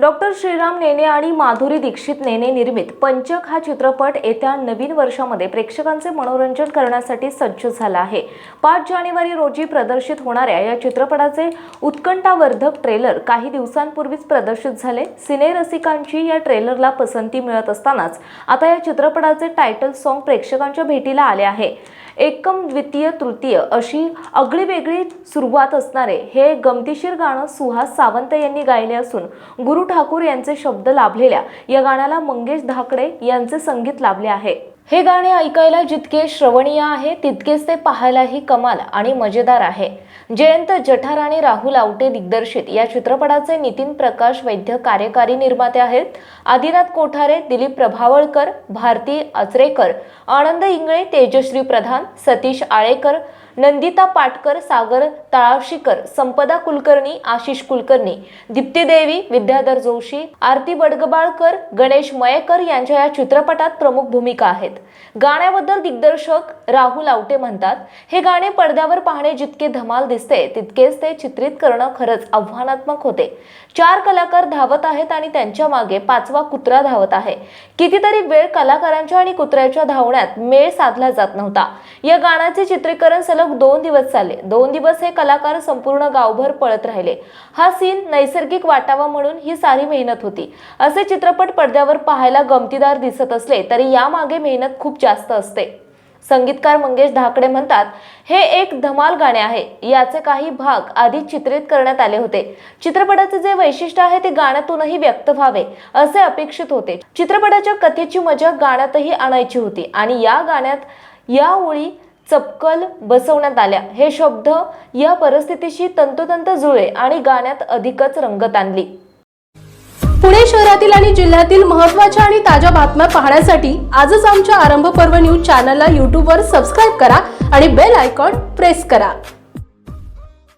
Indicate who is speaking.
Speaker 1: Doctor Shriram नेने आणि माधुरी दीक्षित नेने निर्मित पंचक हा चित्रपट येत्या नवीन वर्षामध्ये प्रेक्षकांचे मनोरंजन करण्यासाठी सज्ज झाला आहे. पाच जानेवारी रोजी प्रदर्शित होणाऱ्या या चित्रपटाचे उत्कंठावर्धक ट्रेलर काही दिवसांपूर्वीच प्रदर्शित झाले. सिनेरसिकांची या ट्रेलरला पसंती मिळत असतानाच आता या चित्रपटाचे टायटल सॉन्ग प्रेक्षकांच्या भेटीला आले आहे. एकम द्वितीय तृतीय अशी अगळीवेगळी सुरुवात असणारे हे गमतीशीर गाणं सुहास सावंत यांनी गायले असून गुरु ठाकूर यांचे शब्द लाभलेल्या या गाण्याला मंगेश धाकडे यांचे संगीत लाभले आहे. हे गाणे ऐकायला जितके श्रवणीय आहे तितकेच ते पाहायलाही कमाल आणि मजेदार आहे. जयंत जठार आणि राहुल आवटे दिग्दर्शित या चित्रपटाचे नितीन प्रकाश वैद्य कार्यकारी निर्माते आहेत. आदिनाथ कोठारे दिलीप प्रभावळकर भारती आचरेकर आनंद इंगळे तेजश्री प्रधान सतीश आळेकर नंदिता पाटकर सागर तळावशीकर संपदा कुलकर्णी आशिष कुलकर्णी दीप्तीदेवी विद्याधर जोशी आरती बडगबाळकर गणेश मयेकर यांच्या या चित्रपटात प्रमुख भूमिका आहेत. गाण्याबद्दल दिग्दर्शक राहुल आवटे म्हणतात हे गाणे पडद्यावर पाहणे जितके धमाल दिसते तितकेच ते चित्रित करणं खरंच आव्हानात्मक होते. चार कलाकार धावत आहेत आणि त्यांच्या मागे पाचवा कुत्रा धावत आहे. कितीतरी वेळ कलाकारांच्या आणि कुत्र्याच्या धावण्यात मेळ साधला जात नव्हता. या गाण्याचे चित्रीकरण सलग दोन दिवस चालले. दोन दिवस हे कलाकार संपूर्ण गावभर पळत राहिले. हा सीन नैसर्गिक वाटावा म्हणून ही सारी मेहनत होती. असे चित्रपट पडद्यावर पाहायला गमतीदार दिसत असले तरी यामागे मेहनत खूप जास्त असते. संगीतकार मंगेश धाकडे म्हणतात हे एक धमाल गाणे आहे. याचे काही भाग आधी चित्रित करण्यात आले होते. चित्रपटाचे जे वैशिष्ट्य आहे ते गाण्यातूनही व्यक्त व्हावे असे अपेक्षित होते. चित्रपटाच्या कथेची मजा गाण्यातही आणायची होती आणि या गाण्यात या ओळी चपकल बसवण्यात आल्या. हे शब्द या परिस्थितीशी तंतोतंत जुळे आणि गाण्यात अधिकच रंगत आणली.
Speaker 2: पुणे शहरातील आणि जिल्ह्यातील महत्त्वाच्या आणि ताज्या बातम्या पाहण्यासाठी आजच आमच्या आरंभ पर्व न्यूज चॅनलला यूट्यूबवर सबस्क्राईब करा आणि बेल आयकॉन प्रेस करा.